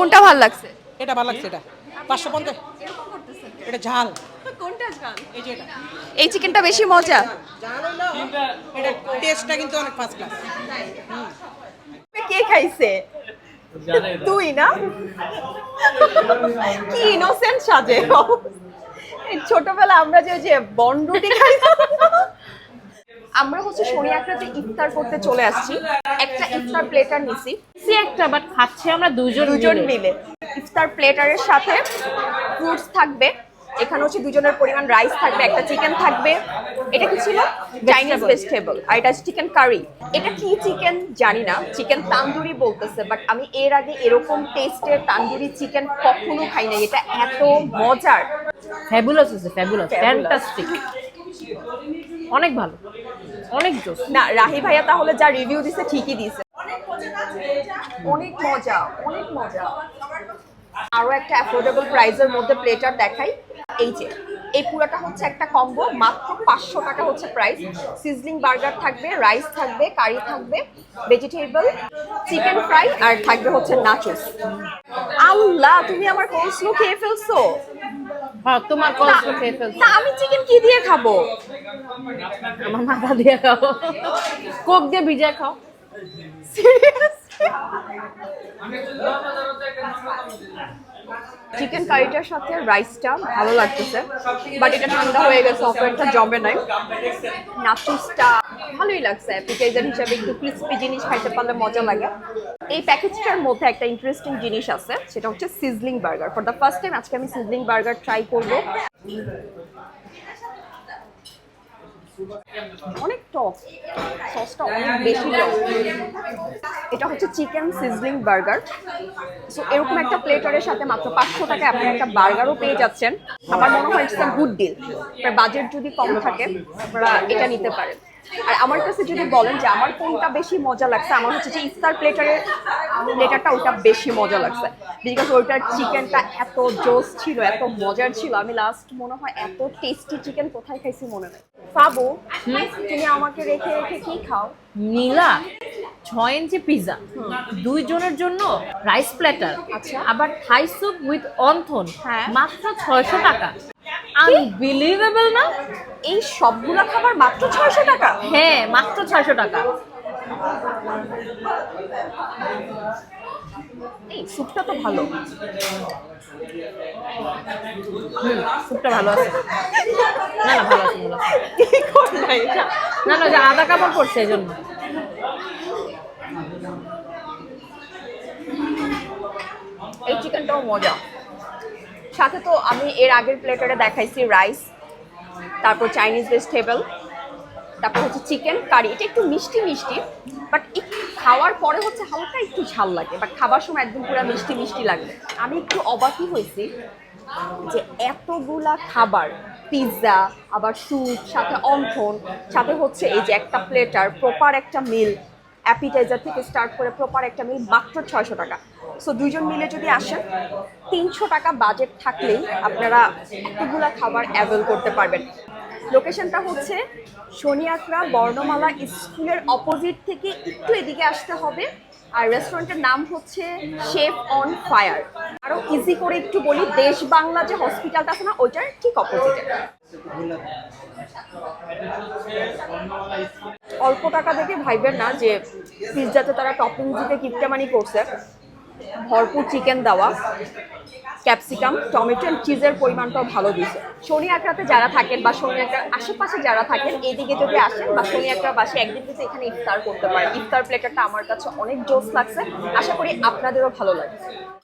কোনটা ভালো লাগছে? এটা ভালো লাগছে এটা। পাঁচশো পঞ্চাশ। এটা ঝাল। কোনটা ঝাল? এই যে এটা। এই চিকেনটা বেশি মজা। ঝাল এটা টেস্টটা কিন্তু অনেক ফার্স্ট ক্লাস কে খাইছে? তুই না? কি ইনোসেন্ট সাজে। ছোটবেলা আমরা যে ওই যে বনরুটি খাইতাম। আমরা হচ্ছে শনি ইফতার করতে চলে আসছি একটা ইফতার প্লেটার নিছি। সে একটা বাট খাচ্ছে আমরা দুজন দুজন মিলে। ইফতার প্লেটারের সাথে ফ্রুটস থাকবে এখানে হচ্ছে দুজনের পরিমাণ রাইস থাকবে একটা চিকেন থাকবে। এটা কি ছিল? চাইনিজ ভেজিটেবল আর এটা চিকেন কারি এটা কি চিকেন জানি না। চিকেন তান্দুরি বলতেছে বাট আমি এর আগে এরকম টেস্টের তান্দুরি চিকেন কখনো খাই নাই। এটা এত মজার। ফ্যাবুলাস আছে ফ্যাবুলাস. ফ্যান্টাস্টিক অনেক ভালো। অনেক জোস। না রাহি ভাইয়া তাহলে যা রিভিউ দিছে ঠিকই দিছে। অনেক মজা অনেক মজা আরও একটা অ্যাফোর্ডেবল প্রাইসের মধ্যে প্লেটার দেখাই। এই যে এই পুরোটা হচ্ছে একটা কম্বো মাত্র পাঁচশো টাকা হচ্ছে প্রাইস সিজলিং বার্গার থাকবে রাইস থাকবে কারি থাকবে ভেজিটেবল চিকেন ফ্রাই আর থাকবে হচ্ছে নাচোস আল্লাহ তুমি আমার কোর্সলো খেয়ে ফেলছো? হ্যাঁ তোমার কষ্ট খেয়ে ফেলছো। আমি চিকেন কি দিয়ে খাব? আমার মাথা দিয়ে খাও। কোক দিয়ে ভিজা খাও। চিকেন কারিটার সাথে রাইসটা ভালো লাগতেছে বাট এটা ঠান্ডা হয়ে গেছে অপারেটটা জমে নাই। নাচুসটা ভালোই লাগছে অ্যাপিটাইজার হিসাবে একটু ক্রিস্পি জিনিস খাইতে পারলে মজা লাগে। এই প্যাকেজটার মধ্যে একটা ইন্টারেস্টিং জিনিস আছে, সেটা হচ্ছে sizzling burger for the first time আজকে আমি সিজলিং বার্গার ট্রাই করব। অনেক টক সসটা অনেক বেশি টক এটা হচ্ছে চিকেন সিজলিং বার্গার সো এরকম একটা প্লেটারের সাথে মাত্র পাঁচশো টাকায় আপনি একটা বার্গারও পেয়ে যাচ্ছেন। আমার মনে হয় ইটস গুড ডিল বাজেট যদি কম থাকে, আপনারা এটা নিতে পারেন। আর আমার কাছে যদি বলেন যে আমার কোনটা বেশি মজা লাগছে আমার হচ্ছে যে ইফতার প্লেটারের প্লেটারটা ওটা বেশি মজা লাগছে। বিকজ ওইটার চিকেনটা এত জোস ছিল এত মজার ছিল। আমি লাস্ট মনে হয় এত টেস্টি চিকেন কোথায় খাইছি মনে নেই। পাবো তুমি আমাকে রেখে রেখে কি খাও? নীলা ছয় ইঞ্চি পিজা দুইজনের জন্য রাইস প্ল্যাটার আচ্ছা। আবার থাই স্যুপ উইথ অন্থন। হ্যাঁ। মাত্র ছয়শো টাকা। আনবিলিভেবল না? এই সবগুলা খাবার মাত্র ছয়শো টাকা? হ্যাঁ মাত্র ছয়শো টাকা। এই স্যুপটা তো ভালো। স্যুপটা ভালো আছে। না না ভালো আছে না না যে আদা কাপড় পড়ছে এই জন্য। এই চিকেনটাও মজা। সাথে তো আমি এর আগের প্লেটারে দেখাইছি রাইস তারপর চাইনিজ ভেজিটেবল তারপর হচ্ছে চিকেন কারি এটা একটু মিষ্টি মিষ্টি বাট একটু খাওয়ার পরে হচ্ছে হালকা একটু ঝাল লাগে বাট খাবার সময় একদম পুরো মিষ্টি মিষ্টি লাগবে আমি একটু অবাকই হয়েছি যে এতগুলা খাবার পিৎজা আবার স্যুপ সাথে অন্থন, সাথে হচ্ছে এই যে একটা প্লেটার প্রপার একটা মিল অ্যাপিটাইজার থেকে স্টার্ট করে প্রপার একটা মিল মাত্র ছয়শো টাকা। সো দুইজন মিলে যদি আসেন, তিনশো টাকা বাজেট থাকলেই আপনারা এতগুলা খাবার অ্যাভেল করতে পারবেন। লোকেশনটা হচ্ছে শনিয়াকড়া বর্ণমালা স্কুলের অপোজিট থেকে একটু এদিকে আসতে হবে। আর রেস্টুরেন্টের নাম হচ্ছে শেফ অন ফায়ার আরও ইজি করে একটু বলি, দেশ বাংলা যে হসপিটালটা আছে না, ওইটার ঠিক অপোজিটে অল্প টাকা দেখে ভাইবেন না যে পিৎজাতে তারা টপিং দিতে কিপটামানি করছে। ভরপুর চিকেন দেওয়া ক্যাপসিকাম টমেটো অ্যান্ড চিজের পরিমাণটাও ভালো দিছে শনি একরাতে যারা থাকেন বা শনি একরার আশেপাশে যারা থাকেন, এদিকে যদি আসেন বা শনি একরা বাসে একদিন কিন্তু এখানে ইফতার করতে পারেন। ইফতার প্লেটারটা আমার কাছে অনেক জোস লাগছে। আশা করি আপনাদেরও ভালো লাগছে